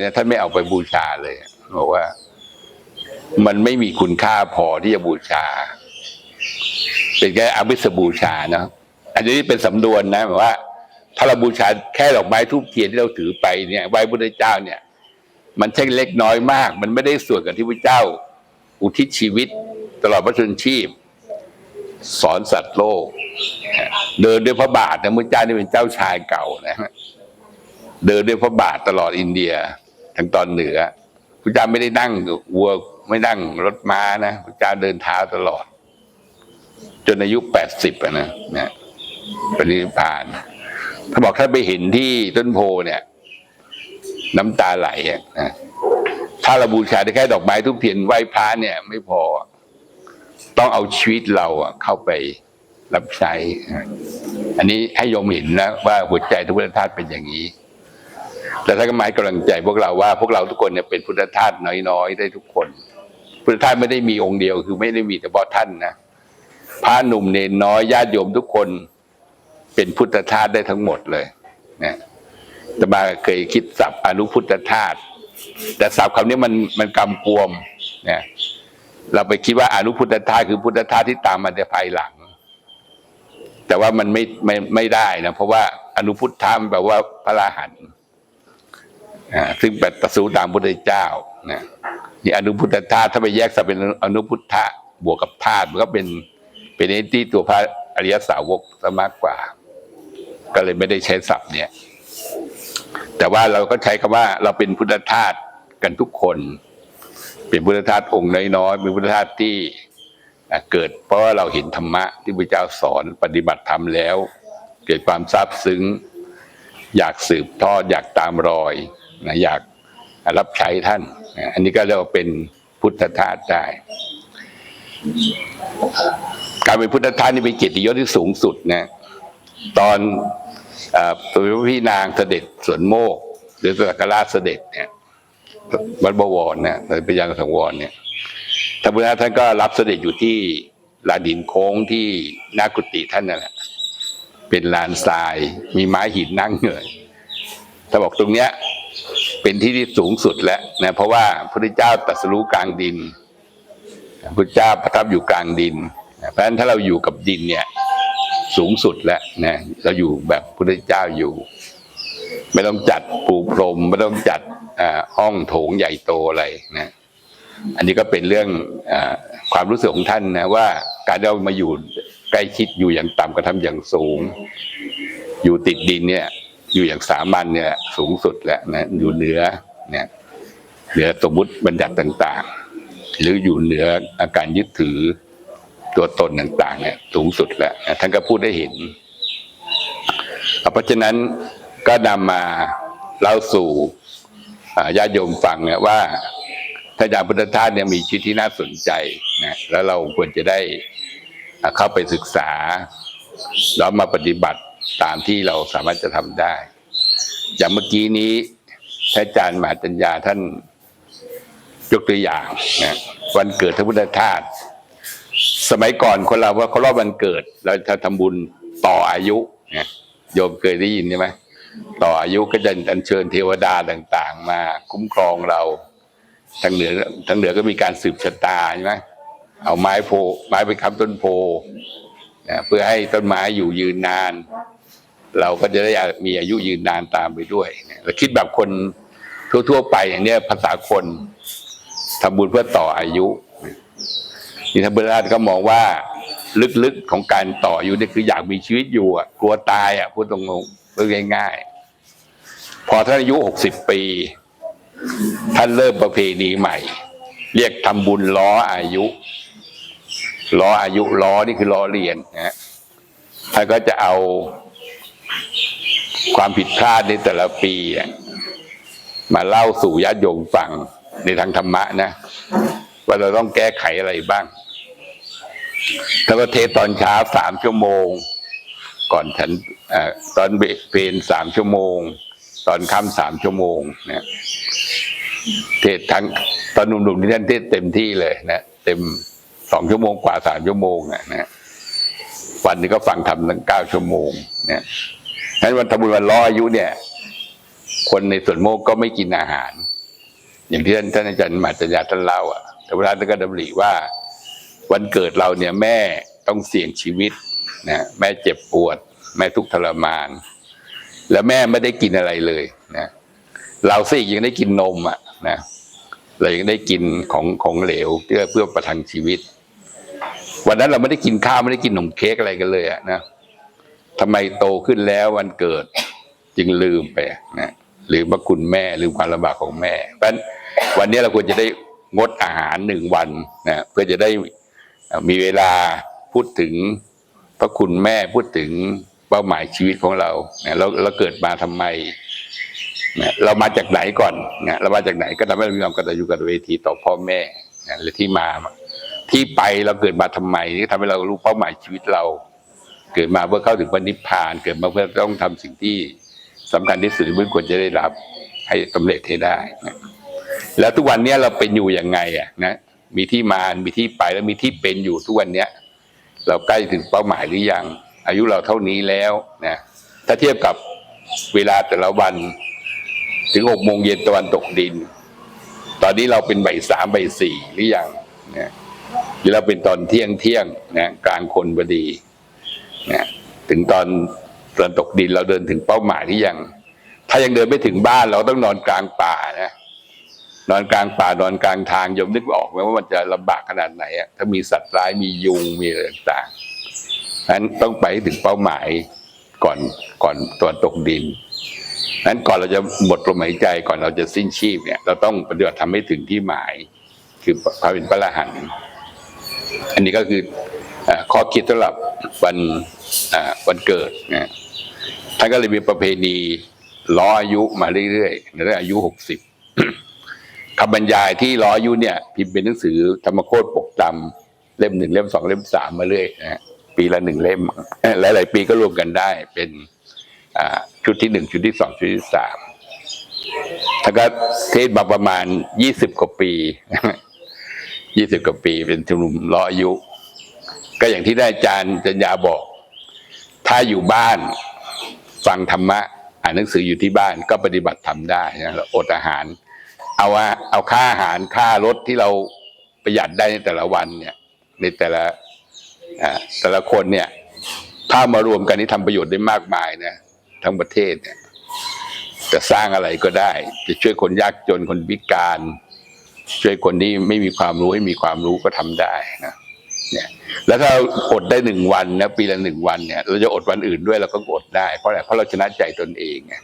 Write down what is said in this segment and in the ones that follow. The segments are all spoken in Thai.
เนี่ยท่านไม่เอาไปบูชาเลยบอกว่า มันไม่มีคุณค่าพอที่จะบูชา เป็นแค่อาวิสบูชาเนาะอันนี้เป็นสำนวนนะหมายว่า ถ้าเราบูชาแค่ดอกไม้ทูบเทียนที่เราถือไปเนี่ยไหว้พระเจ้าเนี่ย มันใช่เล็กน้อยมาก มันไม่ได้ส่วนกับที่พระเจ้า อุทิศชีวิต ตลอดพระชนชีพ สอนสัตว์โลก เดินด้วยพระบาทนะพระเจ้านี่เป็นเจ้าชายเก่านะเดินด้วยพระบาทตลอดอินเดีย ทางตอนเหนือพระเจ้าไม่ได้นั่งวัวไม่นั่งรถม้านะพระเจ้าเดินเท้าตลอด จนอายุแปดสิบนะนะปริพานถ้าบอกถ้าไปเห็นที่ต้นโพเนี่ย น้ำตาไหลนะถ้าเราบูชาได้แค่ดอกไม้ทุกเทียนไหว้พระเนี่ย ไม่พอ ต้องเอาชีวิตเราเข้าไปรับใช้ อันนี้ให้ยมเห็นนะว่าหัวใจทุกพุทธทาสเป็นอย่างนี้ แต่ถ้านก็หมายกำลังใจพวกเราว่าพวกเราทุกคนเนี่ยเป็นพุทธทาสน้อยๆได้ทุกคน พุทธทาสไม่ได้มีองค์เดียวคือไม่ได้มีเฉพาะท่านนะพระหนุ่มเนนน้อยญาติโยมทุกคน เป็นพุทธทาสได้ทั้งหมดเลยนะแต่มาเคยคิดศัพท์อนุพุทธทาสแต่ศัพท์คำนี้มันมันกำกวมนะเราไปคิดว่าอนุพุทธทาสคือพุทธทาสที่ตามมาในภายหลัง แต่ว่ามันไม่ไม่ไม่ได้นะเพราะว่าอนุพุทธะมันแปลว่าพระอรหันต์ ซึ่งเป็นตรัสรู้ตามพุทธเจ้านะนี่อนุพุทธทาสถ้าไปแยกสับเป็นอนุพุทธะบวกกับธาตุมันก็เป็นเป็นเอที่ตัวพระอริยสาวกซะมากกว่า ก็เลยไม่ได้ใช้ศัพท์เนี่ย แต่ว่าเราก็ใช้คำว่าเราเป็นพุทธทาสกันทุกคน เป็นพุทธทาสองค์น้อยๆเป็นพุทธทาสที่เกิดเพราะว่าเราเห็นธรรมะที่พระเจ้าสอนปฏิบัติธรรมแล้ว เกิดความซาบซึ้ง อยากสืบทอดอยากตามรอย นะอยากรับใช้ท่าน อันนี้ก็เรียกว่าเป็นพุทธทาสได้ การเป็นพุทธทาสนี่เป็นเกียรติยศที่สูงสุดนะ ตอนพระพี่นางเสด็จสวนโมก หรือสักการะเสด็จเนี่ยวัดบวรเนี่ยพระยังสังวรเนี่ยท่านพุทธทาสท่านก็รับเสด็จอยู่ที่ลานดินโค้งที่หนากุฏิท่านนั่นแหละเป็นลานทราย มีไม้หินนั่งเหนื่อยถ้าบอกตรงเนี้ย เป็นที่ที่สูงสุดแล้วนะเพราะว่าพระพุทธเจ้าตรัสรู้กลางดินพระพุทธเจ้าประทับอยู่กลางดิน เพราะฉะนั้นถ้าเราอยู่กับดินเนี่ยสูงสุดแล้วนะเราอยู่แบบพุทธเจ้าอยู่ ไม่ต้องจัดปูพรมไม่ต้องจัดอ่าห้องโถงใหญ่โตอะไรนะอันนี้ก็เป็นเรื่องอความรู้สึกของท่านนะว่าการที่เรามาอยู่ใกล้ชิดอยู่อย่างต่ำกระทำอย่างสูง อยู่ติดดินเนี่ย อยู่อย่างสามัญเนี่ยสูงสุดแล้วนะอยู่เหนือเนี่ยเหนือสมมติบัญญัติต่าง ๆ หรืออยู่เหนืออาการยึดถือตัวตนต่างๆเนี่ยสูงสุดแล้วนะท่านก็พูดได้เห็น เพราะฉะนั้นก็นำมาเล่าสู่ญาติโยมฟังเนี่ยว่าพระอาจารย์พุทธทาสเนี่ยมีชีวิตที่น่าสนใจนะแล้วเราควรจะได้เข้าไปศึกษาแล้วมาปฏิบัติ ตามที่เราสามารถจะทำได้ อย่างเมื่อกี้นี้พระอาจารย์มหาจัญญาท่านยกตัวอย่างนะวันเกิดพระพุทธทาสสมัยก่อนคนเราว่าเขารอบวันเกิด เราจะทำบุญต่ออายุนี่ยโยมเคยได้ยินใช่ไหมต่ออายุก็จะอัญเชิญเทวดาต่าง ๆ มาคุ้มครองเราทางเหนือทางเหนือก็มีการสืบชะตาใช่ไหมเอาไม้โพไม้ไปค้ำต้นโพนะเพื่อให้ต้นไม้อยู่ยืนนาน เราก็จะได้มีอายุยืนนานตามไปด้วยเราคิดแบบคนทั่วๆไปอย่างเนี้ยภาษาคนทำบุญเพื่อต่ออายุนี่ท่านพุทธทาสก็มองว่า ลึกๆของการต่ออายู่นี่คืออยากมีชีวิตอยู่อะกลัวตายอะพูดตรงๆพูดง่ายๆ พอท่านอายุหกสิบปี ท่านเริ่มประเพณีใหม่ เรียกทำบุญล้ออายุล้ออายุล้อนี่คือล้อเรียนนะฮะท่านก็จะเอา ความผิดพลาดในแต่ละปีมาเล่าสู่ญาติโยมฟังในทางธรรมะนะ ว่าเราต้องแก้ไขอะไรบ้างถ้าว่าเทศตอนเช้าสามชั่วโมง ก่อนฉันอตอนเพลนสามชั่วโมง ตอนค่ำสามชั่วโมงเนี่ยเทศทั้งตอนหนุ่มๆนี่ท่านเทศเต็มที่เลยนะเต็มสองชั่วโมงกว่าสามชั่วโมงอะนะวันนี้ก็ฟังทำตั้งเก้าชั่วโมง เนี่ย ฉะนั้นวันทำบุญวันร้อยอายุเนี่ย คนในส่วนโมกก็ไม่กินอาหาร อย่างที่ท่านท่านอาจารย์มาจัญญาท่านเล่าอะแต่เวลาท่านก็ดำริว่า วันเกิดเราเนี่ยแม่ต้องเสี่ยงชีวิตนะแม่เจ็บปวด แม่ทุกข์ทรมาน แล้วแม่ไม่ได้กินอะไรเลยนะเราสิยังได้กินนมอะนะเรายังได้กินของของเหลวเพื่อเพื่อประทังชีวิต วันนั้นเราไม่ได้กินข้าวไม่ได้กินขนมเค้กอะไรกันเลยอะนะ ทำไมโตขึ้นแล้ววันเกิด จึงลืมไปนะลืมพระคุณแม่ลืมความลำบากของแม่ เพราะฉะนั้นวันนี้เราควรจะได้งดอาหารหนึ่งวันนะเพื่อจะได้มีเวลาพูดถึงพระคุณแม่พูดถึงเป้าหมายชีวิตของเรานะเราเราเกิดมาทำไมนะเรามาจากไหนก่อนนะเรามาจากไหนก็ทำให้เรามีความกตัญญูกตเวทีต่อพ่อแม่นะและที่มาที่ไปเราเกิดมาทำไมนี่ทำให้เรารู้เป้าหมายชีวิตเรา เกิดมาเพื่อเข้าถึงพระนิพพาน เกิดมาเพื่อต้องทำสิ่งที่สำคัญที่สุดที่ควรจะได้รับให้สำเร็จให้ได้นะแล้วทุกวันเนี้ยเราเป็นอยู่ยังไงอะนะมีที่มา มีที่ไปแล้วมีที่เป็นอยู่ทุกวันเนี้ยเราใกล้ถึงเป้าหมายหรือยัง อายุเราเท่านี้แล้วนะถ้าเทียบกับเวลาแต่ละวัน ถึงหกโมงเย็นตะวันตกดิน ตอนนี้เราเป็นใบสามใบสี่หรือยังนะหรือเราเป็นตอนเที่ยงเที่ยงนะกลางคนพอดี นะถึงตอนตอนตกดินเราเดินถึงเป้าหมายที่ยัง ถ้ายังเดินไม่ถึงบ้านเราต้องนอนกลางป่านะนอนกลางป่านอนกลางทางยมนึกออกไหมว่ามันจะลำบากขนาดไหนอะถ้ามีสัตว์ร้ายมียุงมีอะไรต่างๆนั้นต้องไปถึงเป้าหมายก่อนก่อนตอนตกดินนั้นก่อนเราจะหมดลมหายใจก่อนเราจะสิ้นชีพเนี่ย เราต้องปฏิบัติทำให้ถึงที่หมาย คือพระเป็นพระอรหันอันนี้ก็คือ ข้อคิดสำหรับวันวันเกิดนะท่านก็เลยมีประเพณีล้ออายุมาเรื่อยๆในเรื่องอายุหกสิบคำบรรยายที่ล้ออายุเนี่ย พิมพ์เป็นหนังสือธรรมโคตรปกจำเล่มหนึ่งเล่มสองเล่มสามมาเรื่อยนะปีละหนึ่งเล่มหลายๆปีก็รวมกันได้เป็นชุดที่หนึ่งชุดที่สองชุดที่สามท่านก็เทศมาประมาณยี่สิบกว่าปียี่สิบกว่าปีเป็นชุมนุมล้ออายุ ก็อย่างที่ได้อาจารย์จัญญาบอก ถ้าอยู่บ้านฟังธรรมะ อ่านหนังสืออยู่ที่บ้านก็ปฏิบัติธรรมได้นะเราอดอาหาร เอาว่าเอาค่าอาหารค่ารถที่เราประหยัดได้ในแต่ละวันเนี่ย ในแต่ละแต่ละคนเนี่ย ถ้ามารวมกันนี่ทำประโยชน์ได้มากมายนะทั้งประเทศเนี่ยจะสร้างอะไรก็ได้ จะช่วยคนยากจนคนพิการ ช่วยคนที่ไม่มีความรู้ให้มีความรู้ก็ทำได้นะ เนี่ย แล้วถ้าอดได้หนึ่งวันนะปีละหนึ่งวันเนี่ย เราจะอดวันอื่นด้วยเราก็อดได้เพราะอะไรเพราะเราชนะใจตนเองไง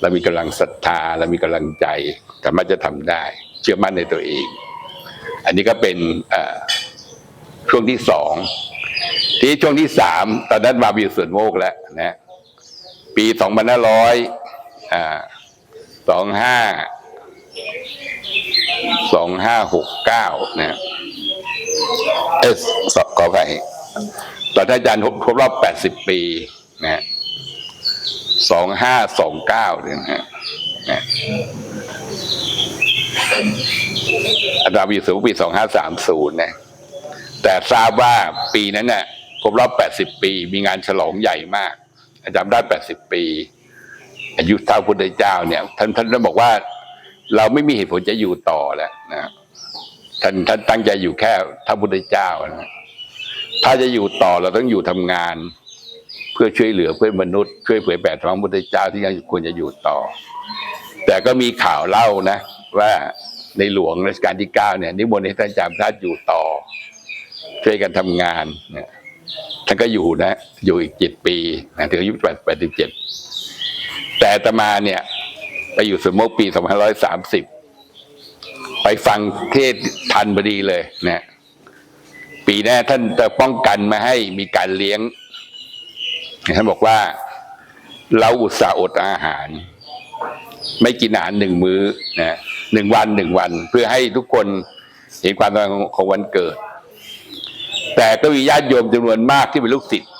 เรามีกำลังศรัทธาเรามีกำลังใจสามารถจะทำได้ เชื่อมั่นในตัวเอง อันนี้ก็เป็นช่วงที่สองที่ช่วงที่สามตอนนั้นมาบิวสวนโมกแล้วนะปีสองพันห้าร้อยสองห้าสองห้าหกเก้านะ เอสขอไปตอนท่านอาจารย์ครบรอบแปดสิบปีนะสองห้าสองเก้าเนี่ยนะฮะนะอาจารย์วิสุปีสองห้าสามศูนย์นะแต่ทราบว่าปีนั้นเน่ะครบรอบแปดสิบปี มีงานฉลองใหญ่มาก อาจารย์ได้แปดสิบปี อายุเท่าพุทธเจ้าเนี่ย ท่านท่านบอกว่า เราไม่มีเหตุผลจะอยู่ต่อแล้วนะ ท่านท่านตั้งใจอยู่แค่ท่าพุทธเจ้านะถ้าจะอยู่ต่อเราต้องอยู่ทำงาน เพื่อช่วยเหลือเพื่อนมนุษย์ช่วยเผยแผ่ธรรมพุทธเจ้าที่ยังควรจะอยู่ต่อ แต่ก็มีข่าวเล่านะ ว่าในหลวงรัชกาลที่เก้าเนี่ยนิมนต์ให้ท่านจามราชอยู่ต่อ ช่วยกันทำงานเนี่ยท่านก็อยู่นะ อยู่อีกเจ็ดปีนะถึงอายุแปดแปดสิบเจ็ดแต่ตมาเนี่ย ไปอยู่สวนโมกปีสองพันร้อยสามสิบ ไปฟังเทศทันพอดีเลยนะปีหน้าท่านจะป้องกันมาให้มีการเลี้ยงท่านบอกว่า เราอุตส่าห์อดอาหาร ไม่กินอาหารหนึ่งมื้อนะหนึ่งวันหนึ่งวัน เพื่อให้ทุกคนเห็นความสำคัญของวันเกิด แต่ก็มีญาติโยมจำนวนมากที่เป็นลูกศิษย์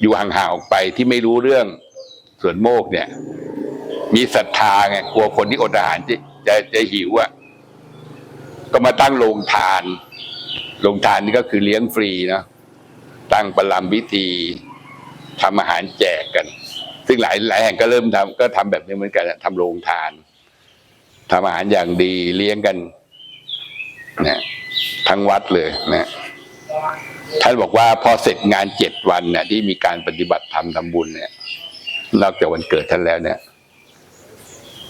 อยู่ห่างๆออกไปที่ไม่รู้เรื่องส่วนโมกเนี่ย มีศรัทธาไงกลัวคนที่อดอาหารจะจะจะหิวอะ ก็มาตั้งโรงทาน โรงทานนี่ก็คือเลี้ยงฟรีเนาะตั้งประลำพิธีทำอาหารแจกกัน ซึ่งหลายหลายแห่งก็เริ่มทำก็ทำแบบนี้เหมือนกันอะทำโรงทานทำอาหารอย่างดีเลี้ยงกันนะทั้งวัดเลยนะท่านบอกว่าพอเสร็จงานเจ็ดวันเนี่ยที่มีการปฏิบัติธรรมทำบุญเนี่ย นอกจากวันเกิดท่านแล้วเนี่ย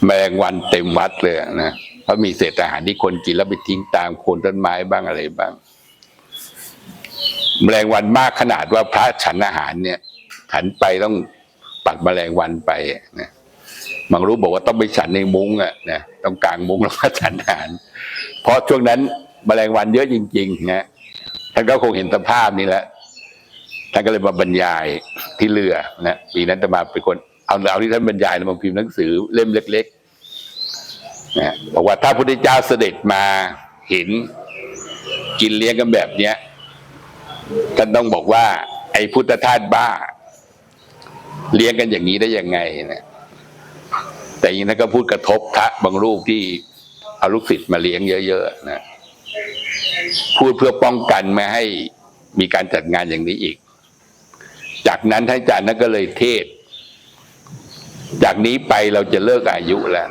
แมลงวันเต็มวัดเลยนะ เพราะมีเศษอาหารที่คนกินแล้วไปทิ้งตามโคนต้นไม้บ้างอะไรบ้าง แมลงวันมากขนาดว่าพระฉันอาหารเนี่ยฉันไปต้องปัดแมลงวันไปนะบางรู้บอกว่าต้องไปฉันในมุ้งอะนะต้องกางมุ้งแล้วก็ฉันอาหาร เพราะช่วงนั้นแมลงวันเยอะจริงๆนะท่านก็คงเห็นสภาพนี้แหละท่านก็เลยมาบรรยายที่เรือนะปีนั้นจะมาเป็นคนเอาเอาที่ท่านบรรยายมาพิมพ์หนังสือเล่มเล็ก ๆ นะบอกว่าถ้าพุทธเจ้าเสด็จมาเห็นกินเลี้ยงกันแบบเนี้ยท่านต้องบอกว่า ไอ้พุทธทาสบ้า เลี้ยงกันอย่างนี้ได้ยังไงนะแต่อย่างนั้นก็พูดกระทบพระบางรูปที่เอาลูกศิษย์มาเลี้ยงเยอะๆนะพูดเพื่อป้องกันไม่ให้มีการจัดงานอย่างนี้อีก จากนั้นท่านอาจารย์นั้นก็เลยเทศ จากนี้ไปเราจะเลิกอายุแล้ว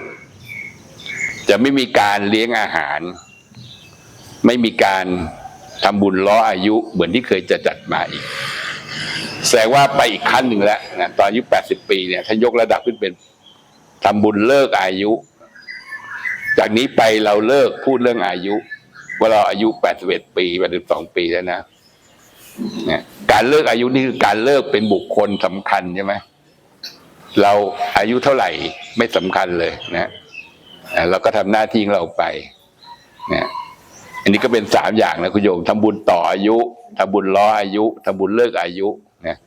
จะไม่มีการเลี้ยงอาหาร ไม่มีการทำบุญล้ออายุเหมือนที่เคยจะจัดมาอีก แสดงว่าไปอีกขั้นหนึ่งแล้วนะตอนอายุแปดสิบปีเนี่ยท่านยกระดับขึ้นเป็นทำบุญเลิกอายุ จากนี้ไปเราเลิกพูดเรื่องอายุ ว่าเราอายุแปดสิบเอ็ดปีแปดสิบสองปีแล้วนะนี่ยการเลิกอายุนี่คือการเลิกเป็นบุคคลสำคัญใช่ไหมเราอายุเท่าไหร่ไม่สำคัญเลยนะ เราก็ทำหน้าที่ของเราไปเนี่ยอันนี้ก็เป็นสามอย่างนะคุณโยมทำบุญต่ออายุทำบุญล้ออายุทำบุญเลิกอายุนะ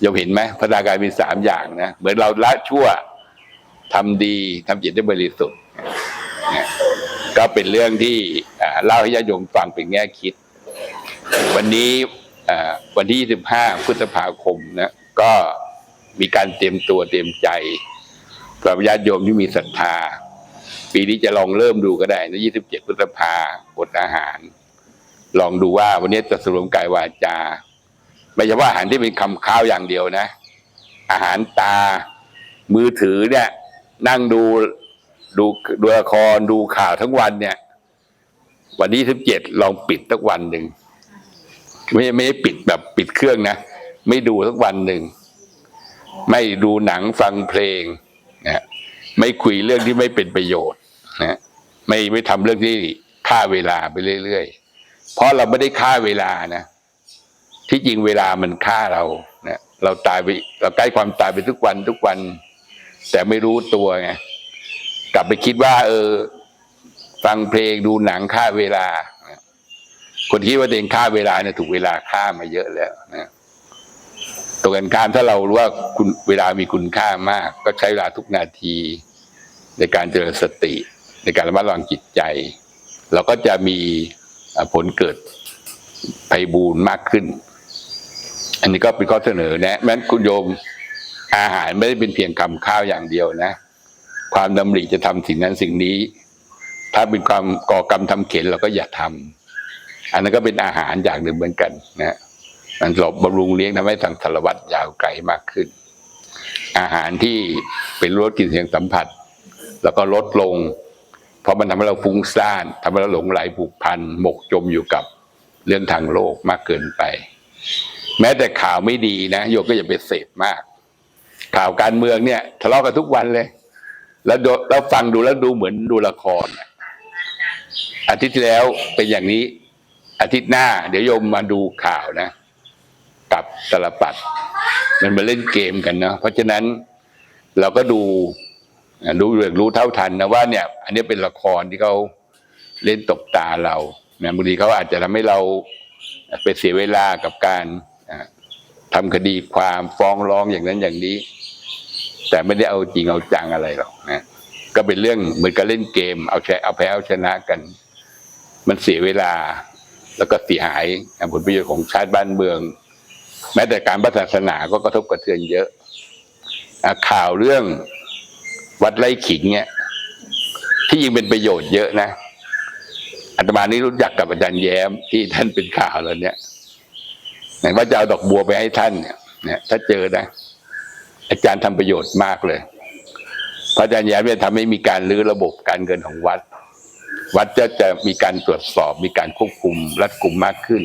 โยมเห็นไหมพระดากายมีสามอย่างนะเหมือนเราละชั่วทำดีทำจิตได้บริสุทธิ์นะก็เป็นเรื่องที่เล่าให้ญาติโยมฟังเป็นแง่คิด วันนี้วันที่ 25 พฤษภาคมนะก็มีการเตรียมตัวเตรียมใจสำหรับญาติโยมที่มีศรัทธา ปีนี้จะลองเริ่มดูก็ได้นะ27พฤษภาอดอาหาร ลองดูว่าวันนี้จะสรวมกายวาจา ไม่ใช่ว่าอาหารที่เป็นคำข้าวอย่างเดียวนะ อาหารตา มือถือเนี่ย นั่งดูดูดูละครดูข่าวทั้งวันเนี่ย วันที่17ลองปิดสักวันหนึ่งไม่ไม่ปิดแบบปิดเครื่องนะ ไม่ดูสักวันหนึ่ง ไม่ดูหนังฟังเพลง ไม่คุยเรื่องที่ไม่เป็นประโยชน์นะไม่ไม่ทำเรื่องที่ฆ่าเวลาไปเรื่อยๆ เพราะเราไม่ได้ฆ่าเวลานะ ที่จริงเวลามันฆ่าเรานะเราตายไปเราใกล้ความตายไปทุกวันทุกวัน แต่ไม่รู้ตัวไงกลับไปคิดว่า เออ ฟังเพลงดูหนังฆ่าเวลา คนคิดว่าตัวเองฆ่าเวลาเนี่ยถูกเวลาฆ่ามาเยอะแล้วนะ รงกันข้ามถ้าเรารู้ว่าคุณเวลามีคุณค่ามาก ก็ใช้เวลาทุกนาที ในการเจริญสติ ในการระมัดระวังจิตใจ เราก็จะมีผลเกิดไพบูรณ์มากขึ้น อันนี้ก็เป็นข้อเสนอแนะแม้นคุณโยมอาหารไม่ได้เป็นเพียงคำข้าวอย่างเดียวนะ ความดำริจะทำสิ่งนั้นสิ่งนี้ ถ้าเป็นความก่อกรรมทำเข็นเราก็อย่าทำอันนั้นก็เป็นอาหารอย่างหนึ่งเหมือนกันนะ มันหลบบำรุงเลี้ยงทำให้สังสารวัตรยาวไกลมากขึ้น อาหารที่เป็นรสกลิ่นเสียงสัมผัส แล้วก็ลดลง เพราะมันทำให้เราฟุ้งซ่านทำให้เราหลงไหลผูกพันหมกจมอยู่กับเรื่องทางโลกมากเกินไป แม้แต่ข่าวไม่ดีนะโยมก็อย่าไปเสพมาก ข่าวการเมืองเนี่ยทะเลาะกันทุกวันเลย แล้วดแล้วฟังดูแล้วดูเหมือนดูละครอาทิตย์ที่แล้วเป็นอย่างนี้อาทิตย์หน้า เดี๋ยวโยมมาดูข่าวนะ กับตลปัด มันมาเล่นเกมกันเนาะเพราะฉะนั้นเราก็ดูอ่าดูเรื่องรู้เท่าทันนะว่าเนี่ย อันนี้เป็นละครที่เขาเล่นตบตาเรานะบางทีเขาอาจจะทำให้เราไปเสียเวลากับการอ่าทำคดีความฟ้องร้องอย่างนั้นอย่างนี้ แต่ไม่ได้เอาจริงเอาจังอะไรหรอกนะก็เป็นเรื่องเหมือนกับเล่นเกม เอาแพ้เอาแพ้เอาชนะกัน มันเสียเวลา แล้วก็เสียหายผลประโยชน์ของชาติบ้านเมือง แม้แต่การพัฒศาสนาก็กระทบกระเทือนเยอะอะข่าวเรื่องวัดไร่ขิงเนี่ยที่ยิงเป็นประโยชน์เยอะนะอาตมานี่รู้จักกับอาจารย์แย้มที่ท่านเป็นข่าวแล้วเนี่ยไหนว่าจะเอาดอกบัวไปให้ท่านเนี่ยเนี่ยถ้าเจอนะ อาจารย์ทำประโยชน์มากเลย พระอาจารย์แย้มเนี่ยทำให้มีการรื้อระบบการเงินของวัด วัดจะจะมีการตรวจสอบ มีการควบคุมรัดกุมมากขึ้น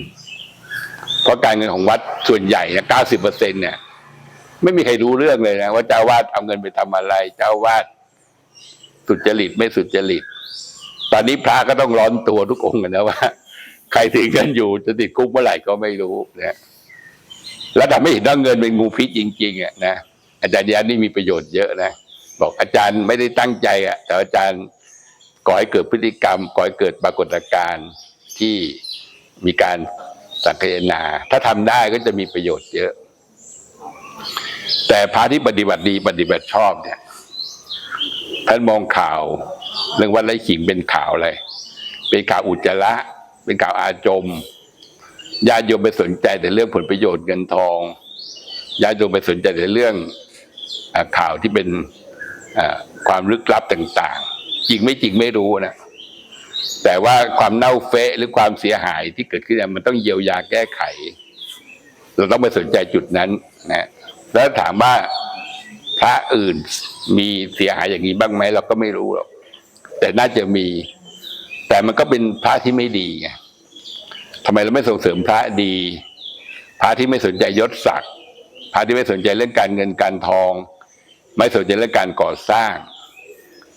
เพราะการเงินของวัดส่วนใหญ่เนี่ยเก้าสิบเปอร์เซ็นเนี่ย ไม่มีใครรู้เรื่องเลยนะว่าเจ้าวาดเอาเงินไปทำอะไร เจ้าวาดสุจริตไม่สุจริต ตอนนี้พระก็ต้องร้อนตัวทุกองค์กันนะว่า ใครถือเงินอยู่จะติดคุกเมื่อไหร่ก็ไม่รู้นะแล้วแต่ไม่เห็นว่าเงินเป็นงูพิษจริงๆอะนะอาจารย์ยานี่มีประโยชน์เยอะนะบอกอาจารย์ไม่ได้ตั้งใจอะ แต่อาจารย์ก่อให้เกิดพฤติกรรม ก่อให้เกิดปรากฏการณ์ที่มีการ สังคายนา ถ้าทำได้ก็จะมีประโยชน์เยอะ แต่พระที่ปฏิบัติดีปฏิบัติชอบเนี่ยท่านมองข่าวเรื่องวัดไร่ขิงเป็นข่าวอะไร เป็นข่าวอุจจาระ เป็นข่าวอาจมญาติโยมไปสนใจแต่เรื่องผลประโยชน์เงินทองญาติโยมไปสนใจแต่เรื่องข่าวที่เป็นความลึกลับต่าง ๆ จริงไม่จริงไม่รู้นะ แต่ว่าความเน่าเฟะหรือความเสียหายที่เกิดขึ้นมันต้องเยียวยาแก้ไข เราต้องไปสนใจจุดนั้นนะแล้วถามว่าพระอื่นมีเสียหายอย่างนี้บ้างไหมเราก็ไม่รู้หรอกแต่น่าจะมี แต่มันก็เป็นพระที่ไม่ดีไงทำไมเราไม่ส่งเสริมพระดี พระที่ไม่สนใจยศศักดิ์พระที่ไม่สนใจเรื่องการเงินการทอง ไม่สนใจเรื่องการก่อสร้าง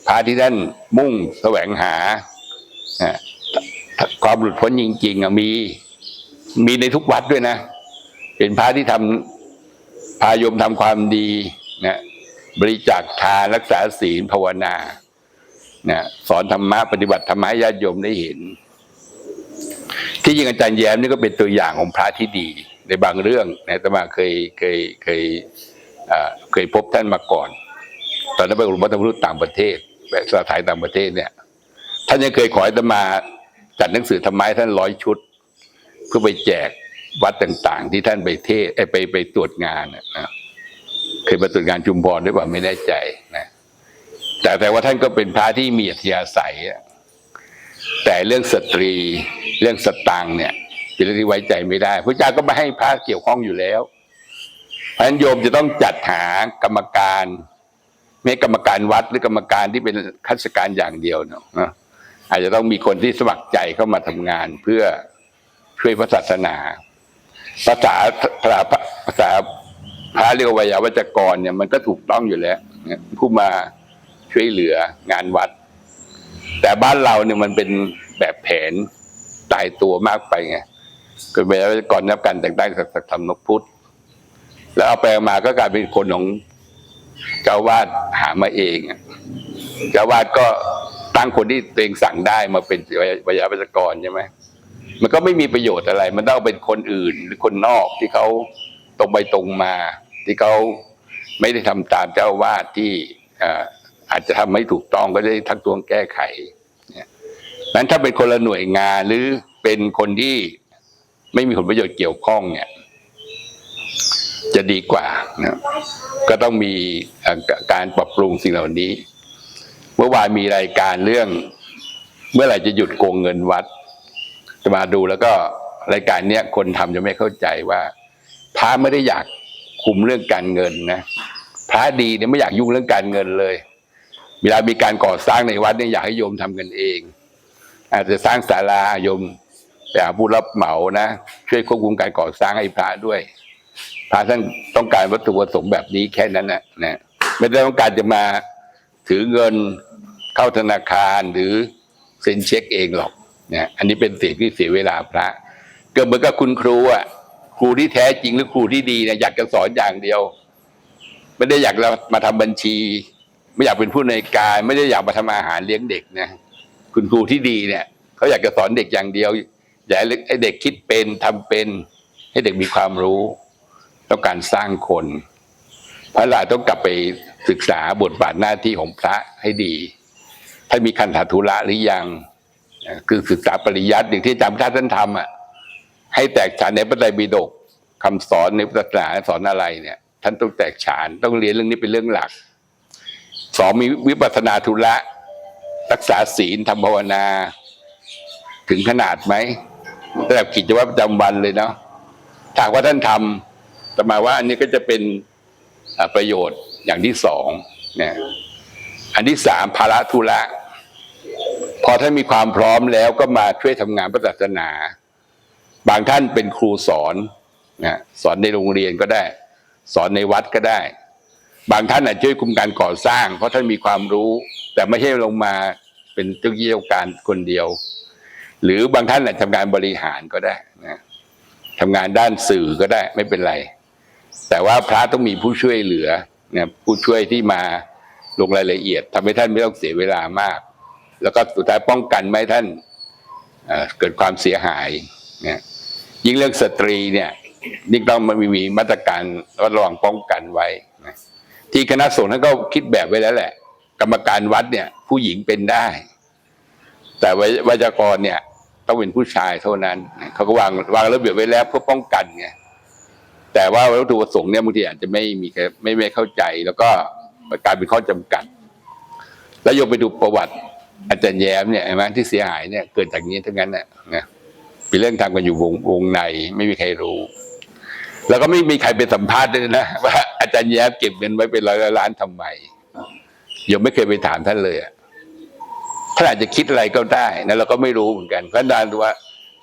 พระที่ท่านมุ่งแสวงหา ความหลุดพ้นจริง ๆอะมีมีในทุกวัดด้วยนะเป็นพระที่ทำพายมทำความดีนะบริจาคทานรักษาศีลภาวนานะสอนธรรมะปฏิบัติธรรมะญาติโยมได้เห็น ที่จริงอาจารย์แย้มนี่ก็เป็นตัวอย่างของพระที่ดี ในบางเรื่องนะแต่มาเคยเคยเคยเคยพบท่านมาก่อน ตอนนั้นไปอบรมวัฒนธรรมต่างประเทศแบบสถานต่างประเทศเนี่ย ท่านยังเคยขอให้ตมาจัดหนังสือธรรมะท่านร้อยชุด เพื่อไปแจกวัดต่าง ๆ ที่ท่านไปเทศไปไปตรวจงานนะเคยมาตรวจงานจุมพรด้วยว่าไม่แน่ใจนะแต่แต่ว่าท่านก็เป็นพระที่มีอัธยาศัยแต่เรื่องสตรีเรื่องสตังเนี่ยเป็นเรื่องที่ไว้ใจไม่ได้พระเจ้าก็ไม่ให้พระเกี่ยวข้องอยู่แล้วเพราะฉะนั้นโยมจะต้องจัดหากรรมการ ไม่กรรมการวัดหรือกรรมการที่เป็นข้าราชการอย่างเดียวเนาะ อาจจะต้องมีคนที่สมัครใจเข้ามาทำงานเพื่อช่วยพระศาสนาภาษาภาษาภาษาพระเรียกวิยาวัจกรเนี่ยมันก็ถูกต้องอยู่แล้วผู้มาช่วยเหลืองานวัด แต่บ้านเราเนี่ยมันเป็นแบบแผนตายตัวมากไปไงเป็นวิยาวัจกรนับการแต่งตั้งสักธรรมนกพุทธแล้วเอาไปมาก็กลายเป็นคนของเจ้าวาดหามาเองเจ้าวาดก็ ตั้งคนที่ตัวเองสั่งได้มาเป็นวิทยาวัจกรใช่ไหมมันก็ไม่มีประโยชน์อะไร มันต้องเป็นคนอื่นหรือคนนอกที่เขาตรงไปตรงมา ที่เขาไม่ได้ทำตามเจ้าวาดที่อาจจะทำไม่ถูกต้องก็ได้ทักท้วงแก้ไขนั้นถ้าเป็นคนละหน่วยงานหรือเป็นคนที่ไม่มีผลประโยชน์เกี่ยวข้องเนี่ย จะดีกว่านะก็ต้องมีการปรับปรุงสิ่งเหล่านี้ เมื่อวานมีรายการเรื่อง เมื่อไหร่จะหยุดโกงเงินวัด จะมาดูแล้วก็รายการเนี้ยคนทำจะไม่เข้าใจว่า พระไม่ได้อยากคุมเรื่องการเงินนะพระดีเนี่ยไม่อยากยุ่งเรื่องการเงินเลย เวลามีการก่อสร้างในวัดเนี่ยอยากให้โยมทำกันเอง อาจจะสร้างศาลาโยมไปหาผู้รับเหมานะช่วยควบคุมการก่อสร้างให้พระด้วย พระท่านต้องการวัตถุประสงค์แบบนี้แค่นั้นนะนะไม่ได้ต้องการจะมา ถือเงินเข้าธนาคารหรือเซ็นเช็คเองหรอกเนี่ยอันนี้เป็นสิ่งที่เสียเวลาพระ ก็เหมือนกับคุณครูอะครูที่แท้จริงหรือครูที่ดีเนี่ยอยากจะสอนอย่างเดียว ไม่ได้อยากมาทำบัญชี ไม่อยากเป็นผู้ในการ ไม่ได้อยากมาทำอาหารเลี้ยงเด็กนะคุณครูที่ดีเนี่ยเขาอยากจะสอนเด็กอย่างเดียวอยากให้เด็กคิดเป็นทำเป็น ให้เด็กมีความรู้ ต้องการสร้างคนพระลาต้องกลับไป ศึกษาบทบาทหน้าที่ของพระให้ดีท่านมีคันธุระหรือยัง คือศึกษาปริยัติอย่างที่อาจารย์พุทธท่านทำอะให้แตกฉานในพระไตรปิฎกคำสอนในพุทธศาสนาสอนอะไรเนี่ย ท่านต้องแตกฉานต้องเรียนเรื่องนี้เป็นเรื่องหลักสองมีวิปัสสนาธุระ รักษาศีลทำภาวนา ถึงขนาดไหมระดับกิจวัตรประจำวันเลยเนาะถ้าหากว่าท่านทำแต่หมายว่าอันนี้ก็จะเป็นประโยชน์ อย่างที่สองเนะอันที่สามภาระธุระ พอท่านมีความพร้อมแล้วก็มาช่วยทำงานพระศาสนา บางท่านเป็นครูสอนนะสอนในโรงเรียนก็ได้ สอนในวัดก็ได้ บางท่านอาจช่วยคุมการก่อสร้าง เพราะท่านมีความรู้ แต่ไม่ใช่ลงมาเป็นเจ้าเยี่ยวการคนเดียว หรือบางท่านอาจทำงานบริหารก็ได้นะทำงานด้านสื่อก็ได้ไม่เป็นไร แต่ว่าพระต้องมีผู้ช่วยเหลือ นะผู้ช่วยที่มาลงรายละเอียดทำให้ท่านไม่ต้องเสียเวลามาก แล้วก็สุดท้ายป้องกันไม่ท่านเเกิดความเสียหายนะยิ่งเรื่องสตรีเนี่ยยิ่งต้องมันมีมาตรการระวังป้องกันไว้นะที่คณะสงฆ์ท่านก็คิดแบบไว้แล้วแหละ กรรมการวัดเนี่ย ผู้หญิงเป็นได้ แต่วิวาจากรเนี่ยต้องเป็นผู้ชายเท่านั้น เขาก็วางวางระเบียบไว้แล้วเพื่อป้องกันไง แต่ว่าวัตถุประสงค์เนี่ยบางทีอาจจะไม่มีใครไม่ไม่เข้าใจ แล้วก็กลายเป็นข้อจำกัด แล้วยมไปดูประวัติอาจารย์แย้มเนี่ยเห็นไหมที่เสียหายเนี่ยเกิดจากนี้ทั้งนั้นน่ะนะเป็นเรื่องทำกันอยู่วงวงในไม่มีใครรู้ แล้วก็ไม่มีใครไปสัมภาษณ์ด้วยนะว่าอาจารย์แย้มเก็บเงินไว้เป็นร้อยล้านทำไมโยมไม่เคยไปถามท่านเลยอะท่านอาจจะคิดอะไรก็ได้นะเราก็ไม่รู้เหมือนกันเพราะนั้นว่า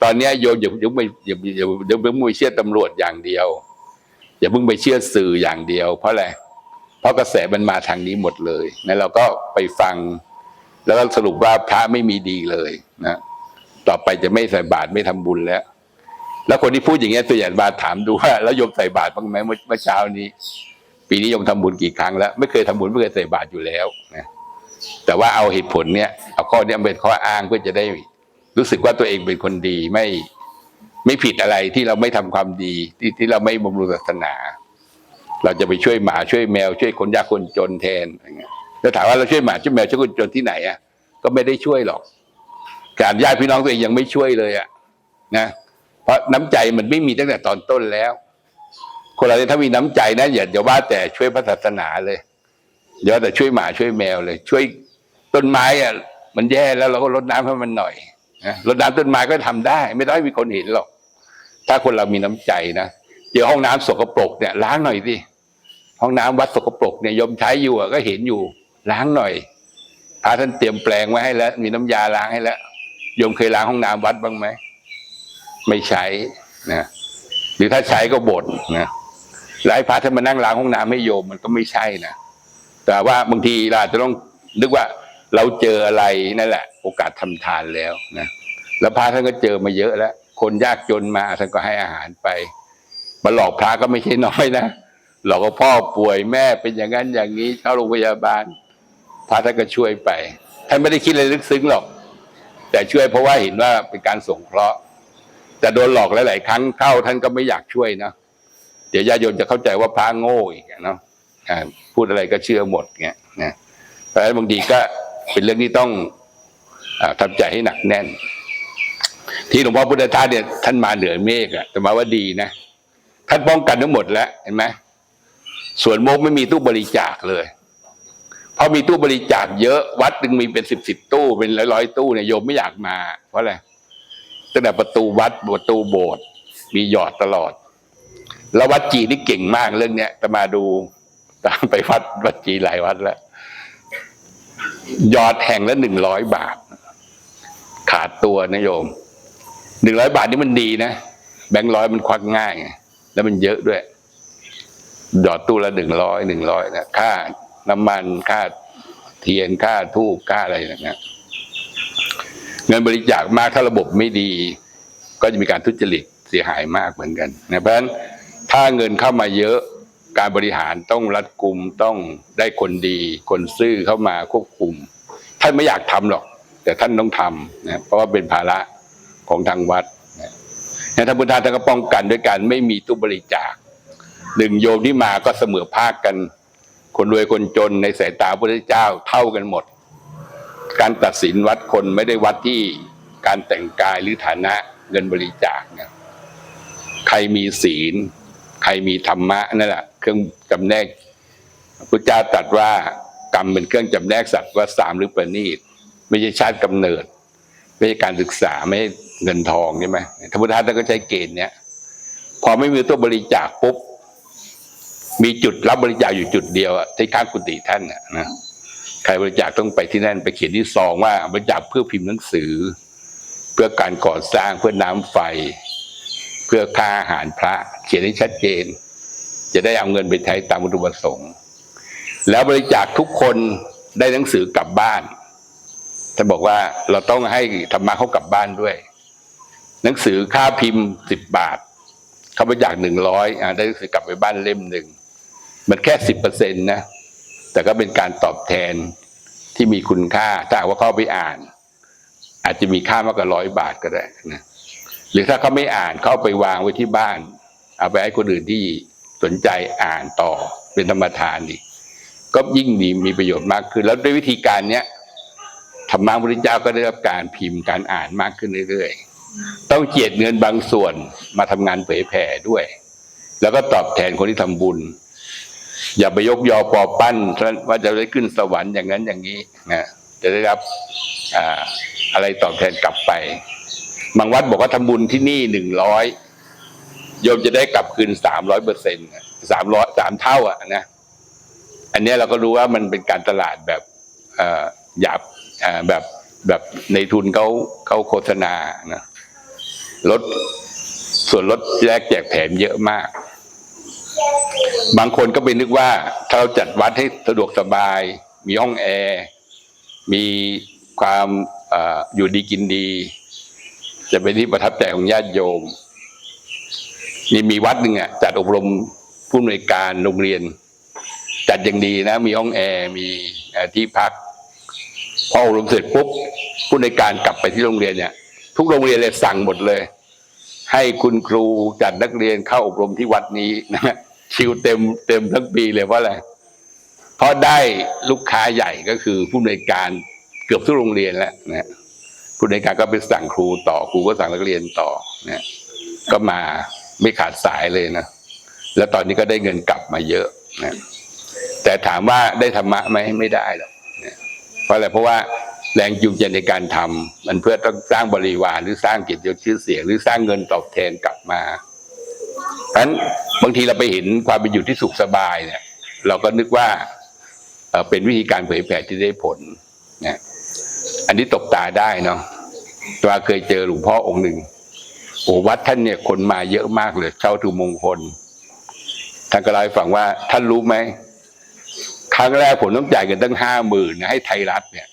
ตอนนี้โยมอย่าอย่าไปอย่าอย่าอย่าเพิ่เชื่อตำรวจอย่างเดียว อย่าเพิ่งไปเชื่อสื่ออย่างเดียว เพราะอะไรเพราะกระแสมันมาทางนี้หมดเลยนะเราก็ไปฟัง แล้วก็สรุปว่าพระไม่มีดีเลยนะต่อไปจะไม่ใส่บาตรไม่ทำบุญแล้ว แล้วคนที่พูดอย่างเงี้ยตัวอย่างบาถามดูว่าแล้วโยมใส่บาตรบ้างไหมเมื่อเช้านี้ ปีนี้โยมทำบุญกี่ครั้งแล้ว ไม่เคยทำบุญไม่เคยใส่บาตรอยู่แล้วนะแต่ว่าเอาเหตุผลเนี่ยเอาข้อเนี้ยเป็นข้ออ้างเพื่อจะได้รู้สึกว่าตัวเองเป็นคนดีไม่ ไม่ผิดอะไรที่เราไม่ทำความดีที่ที่เราไม่บำรุงศาสนา เราจะไปช่วยหมาช่วยแมว ช่วยคนยากคนจนแทนอะไรเงี้ยแล้วถามว่าเราช่วยหมาช่วยแมวช่วยคนจนที่ไหนอะก็ไม่ได้ช่วยหรอก การญาติพี่น้องตัวเองยังไม่ช่วยเลยอะนะเพราะน้ำใจมันไม่มีตั้งแต่ตอนต้นแล้ว คนเราเนี่ยถ้ามีน้ำใจนะอย่าอย่าว่าแต่ช่วยพระศาสนาเลยเดี๋ยวแต่ช่วยหมาช่วยแมวเลย ช่วยต้นไม้อะมันแย่แล้วเราก็รดน้ำให้มันหน่อย รดน้ำต้นไม้ก็ทำได้ ไม่ต้องมีคนเห็นหรอก ถ้าคนเรามีน้ำใจนะเจอห้องน้ำสกปรกเนี่ยล้างหน่อยสิห้องน้ำวัดสกปรกเนี่ยโยมใช้อยู่ก็เห็นอยู่ล้างหน่อยพระท่านเตรียมแปลงไว้ให้แล้ว มีน้ำยาล้างให้แล้วโยมเคยล้างห้องน้ำวัดบ้างไหมไม่ใช้นะหรือถ้าใช้ก็บ่นนะแล้วให้พระท่านมานั่งล้างห้องน้ำให้โยมมันก็ไม่ใช่นะแต่ว่าบางทีเราอาจจะต้องนึกว่าเราเจออะไรนั่นแหละ โอกาสทำทานแล้วนะแล้วพระท่านก็เจอมาเยอะแล้ว คนยากจนมาท่านก็ให้อาหารไป มาหลอกพระก็ไม่ใช่น้อยนะหลอกว่าพ่อป่วยแม่เป็นอย่างนั้นอย่างนี้เข้าโรงพยาบาล พระท่านก็ช่วยไปท่านไม่ได้คิดอะไรลึกซึ้งหรอก แต่ช่วยเพราะว่าเห็นว่าเป็นการสงเคราะห์แต่โดนหลอกหลาย ๆ ครั้งเข้าท่านก็ไม่อยากช่วยนะเดี๋ยวญาติโยมจะเข้าใจว่าพระโง่อีกเนาะพูดอะไรก็เชื่อหมดเงี้ยนะเพราะฉะนั้นบางทีก็เป็นเรื่องที่ต้อง ทำใจให้หนักแน่น ที่หลวงพ่อพุทธทาสเนี่ยท่านมาเหนือเมฆอะแต่มาว่าดีนะท่านป้องกันทั้งหมดแล้วเห็นไหมส่วนโมกไม่มีตู้บริจาคเลยเพราะมีตู้บริจาคเยอะวัดหนึ่งมีเป็นสิบสิบตู้เป็นร้อยร้อยตู้เนี่ยโยมไม่อยากมาเพราะอะไรตั้งแต่ประตูวัดประตูโบสถ์มีหยอดตลอด แล้ววัดจีนี่เก่งมากเรื่องเนี้ยแต่มาดูตามไปวัดวัดจีหลายวัดแล้วยอดแห่งละหนึ่งร้อยบาท ขาดตัวนะโยมหนึ่งร้อยบาทนี่มันดีนะแบงค์ร้อยมันควักง่ายไงแล้วมันเยอะด้วยหยอดตู้ละหนึ่งร้อยหนึ่งร้อยนะค่าน้ำมันค่าเทียนค่าทูบค่าอะไรอย่างเงี้ยเงินบริจาคมากถ้าระบบไม่ดี ก็จะมีการทุจริตเสียหายมากเหมือนกันนะเพราะฉะนั้นถ้าเงินเข้ามาเยอะการบริหารต้องรัดกุมต้องได้คนดี คนซื่อเข้ามาควบคุมท่านไม่อยากทำหรอก แต่ท่านต้องทำนะเพราะว่าเป็นภาระของทางวัดนะท่านพุทธาท่านก็ป้องกันด้วยการไม่มีตู้บริจาคหนึ่งโยมที่มาก็เสมอภาคกัน คนรวยคนจนในสายตาพระเจ้าเท่ากันหมด การตัดสินวัดคนไม่ได้วัดที่การแต่งกายหรือฐานะเงินบริจาคนะใครมีศีล ใครมีธรรมะนั่นแหละเครื่องจำแนกพระเจ้าตรัสว่ากรรมเป็นเครื่องจำแนกสัตว์ว่าสามหรือประณีต ไม่ใช่ชาติกำเนิด ไม่ใช่การศึกษาไม่ใช่เงินทองใช่ไหมธรรมทานท่านก็ใช้เกณฑ์เนี้ยพอไม่มีตัวบริจาคปุ๊บมีจุดรับบริจาคอยู่จุดเดียวที่ข้างกุฏิท่านน่ะนะใครบริจาคต้องไปที่นั่นไปเขียนที่ซองว่าบริจาคเพื่อพิมพ์หนังสือ เพื่อการก่อสร้างเพื่อน้ำไฟ เพื่อค่าอาหารพระ เขียนให้ชัดเจน จะได้เอาเงินไปใช้ตามวัตถุประสงค์ แล้วบริจาคทุกคนได้หนังสือกลับบ้าน ท่านบอกว่าเราต้องให้ธรรมะเขากลับบ้านด้วย หนังสือค่าพิมพ์สิบบาท เขาบริจาคหนึ่งร้อยได้หนังสือกลับไปบ้านเล่มหนึ่ง มันแค่สิบเปอร์เซ็นต์นะ แต่ก็เป็นการตอบแทนที่มีคุณค่า ถ้าว่าเขาไปอ่าน อาจจะมีค่ามากกว่าร้อยบาทก็ได้นะหรือถ้าเขาไม่อ่านเขาเอาไปวางไว้ที่บ้าน เอาไปให้คนอื่นที่สนใจอ่านต่อเป็นธรรมทานอีกก็ยิ่งดีมีประโยชน์มากขึ้นแล้วด้วยวิธีการเนี้ย ธรรมะพุทธเจ้าก็ได้รับการพิมพ์การอ่านมากขึ้นเรื่อยๆ ต้องเจียดเงินบางส่วนมาทำงานเผยแผ่ด้วย แล้วก็ตอบแทนคนที่ทำบุญ อย่าไปยกยอปอปั้นว่าจะได้ขึ้นสวรรค์อย่างนั้นอย่างนี้นะจะได้รับอ่าอะไรตอบแทนกลับไปบางวัดบอกว่าทำบุญที่นี่หนึ่งร้อยโยมจะได้กลับคืนสามร้อยเปอร์เซ็นต์สามร้อยสามเท่าอะนะ อันนี้เราก็รู้ว่ามันเป็นการตลาดแบบหยาบ แบบแบบในทุนเขาเขาโฆษณานะลดส่วนลดแลกแจกแถมเยอะมาก บางคนก็ไปนึกว่า ถ้าเราจัดวัดให้สะดวกสบาย มีห้องแอร์ มีความออยู่ดีกินดี จะเป็นที่ประทับใจของญาติโยม นี่มีวัดหนึ่งอะจัดอบรมผู้อำนวยการโรงเรียน จัดอย่างดีนะ มีห้องแอร์ มีที่พัก พออบรมเสร็จปุ๊บผู้ในการกลับไปที่โรงเรียนเนี่ย ทุกโรงเรียนเลยสั่งหมดเลย ให้คุณครูจัดนักเรียนเข้าอบรมที่วัดนี้นะคิวเต็มเต็มทั้งปีเลยเพราะอะไรเพราะได้ลูกค้าใหญ่ก็คือผู้ในการเกือบทุกโรงเรียนแล้วนะผู้ในการก็ไปสั่งครูต่อครูก็สั่งนักเรียนต่อนะก็มาไม่ขาดสายเลยนะแล้วตอนนี้ก็ได้เงินกลับมาเยอะนะแต่ถามว่าได้ธรรมะไหมไม่ได้หรอก ราะอะไรเพราะว่าแรงจูงใจในการทำมันเพื่อต้องสร้างบริวารหรือสร้างเกียรติยศชื่อเสียง หรือสร้างเงินตอบแทนกลับมาเพราะฉะนั้นบางทีเราไปเห็นความเป็นอยู่ที่สุขสบายเนี่ย เราก็นึกว่าเป็นวิธีการเผยแผ่ที่ได้ผลนะอันนี้ตกตาได้เนาะตัวเคยเจอหลวงพ่อองค์หนึ่งโอ้วัดท่านเนี่ยคนมาเยอะมากเลยเช่าถูมงคลท่านก็เล่าให้ฟังว่าท่านรู้ไหม รั้งแรกผมต้องจ่ายเงินตั้งห้าหมื่นให้ไทยรัฐเนี่ย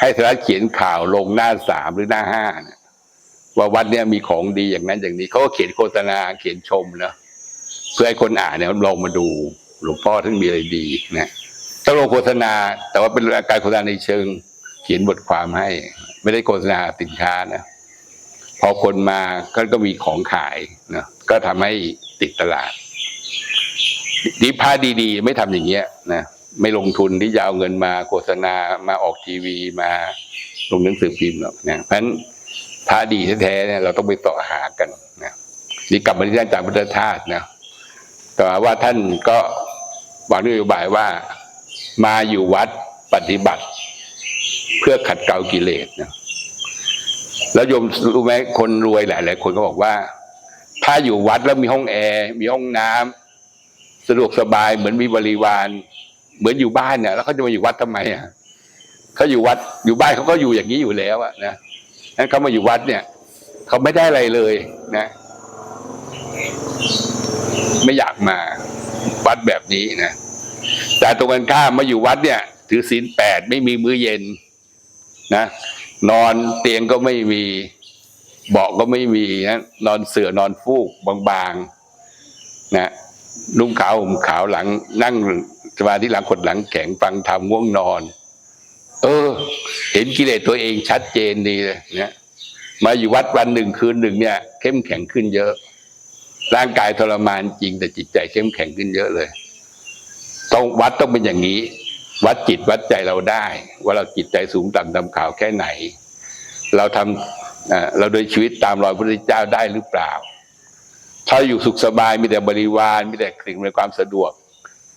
ให้ไทยรัฐเขียนข่าวลงหน้าสามหรือหน้าห้าเนี่ยว่าวัดเนี่ยมีของดีอย่างนั้นอย่างนี้เขาก็เขียนโฆษณาเขียนชมนะเพื่อให้คนอ่านเนี่ยลองมาดูหลวงพ่อท่านมีอะไรดีนะต้องลงโฆษณา แต่ว่าเป็นการโฆษณาในเชิง เขียนบทความให้ ไม่ได้โฆษณาสินค้านะพอคนมาก็ก็มีของขายนะก็ทำให้ติดตลาด ดีพาดีๆ ไม่ทำอย่างเงี้ยนะไม่ลงทุนที่จะเอาเงินมาโฆษณามาออกทีวีมาลงหนังสือพิมพ์หรอกนะเพราะฉะนั้นพระดีแท้ๆเนี่ยเราต้องไปต่อหากันนะนี่กลับมาที่ท่านอาจารย์พุทธทาสนะแต่ว่าท่านก็วางนโยบายว่ามาอยู่วัดปฏิบัติ เพื่อขัดเกลากิเลสนะแล้วยมรู้ไหมคนรวยหลายๆคนก็บอกว่า ถ้าอยู่วัดแล้วมีห้องแอร์มีห้องน้ำ สะดวกสบายเหมือนมีบริวาร เหมือนอยู่บ้านเนี่ยแล้วเขาจะมาอยู่วัดทำไมอะเขาอยู่วัดอยู่บ้านเขาก็อยู่อย่างนี้อยู่แล้วอะนะนั้นเขามาอยู่วัดเนี่ยเขาไม่ได้อะไรเลยนะ ไม่อยากมาวัดแบบนี้นะแต่ตรงกันข้ามมาอยู่วัดเนี่ย ถือศีลแปดไม่มีมื้อเย็น นะนอนเตียงก็ไม่มีเบาะก็ไม่มีนะนอนเสื่อนอนฟูกบางๆนะ นุ่งขาวห่มขาวหลัง นั่งสมาธิหลังขดหลังแข็งฟังธรรมง่วงนอน เออ เห็นกิเลสตัวเองชัดเจนดีเลยเนี่ยมาอยู่วัดวันหนึ่งคืนหนึ่งเนี่ย เข้มแข็งขึ้นเยอะ ร่างกายทรมานจริงแต่จิตใจเข้มแข็งขึ้นเยอะเลย ต้องวัดต้องเป็นอย่างนี้ วัดจิตวัดใจเราได้ ว่าเราจิตใจสูงต่ำดำขาวแค่ไหน เราทำเราโดยชีวิตตามรอยพระพุทธเจ้าได้หรือเปล่า ถ้าอยู่สุขสบายมีแต่บริวารมีแต่สิ่งในความสะดวก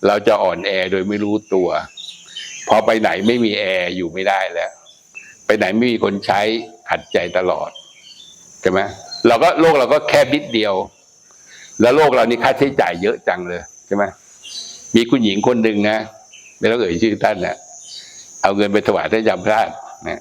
เราจะอ่อนแอโดยไม่รู้ตัว พอไปไหนไม่มีแอร์อยู่ไม่ได้แล้ว ไปไหนไม่มีคนใช้ขัดใจตลอดใช่ไหมเราก็โลกเราก็แค่นิดเดียว แล้วโลกเรานี่ค่าใช้จ่ายเยอะจังเลยใช่ไหมมีคุณหญิงคนหนึ่งนะไม่ต้องเอ่ยชื่อท่านนะเอาเงินไปถวายท่านยมราชนะ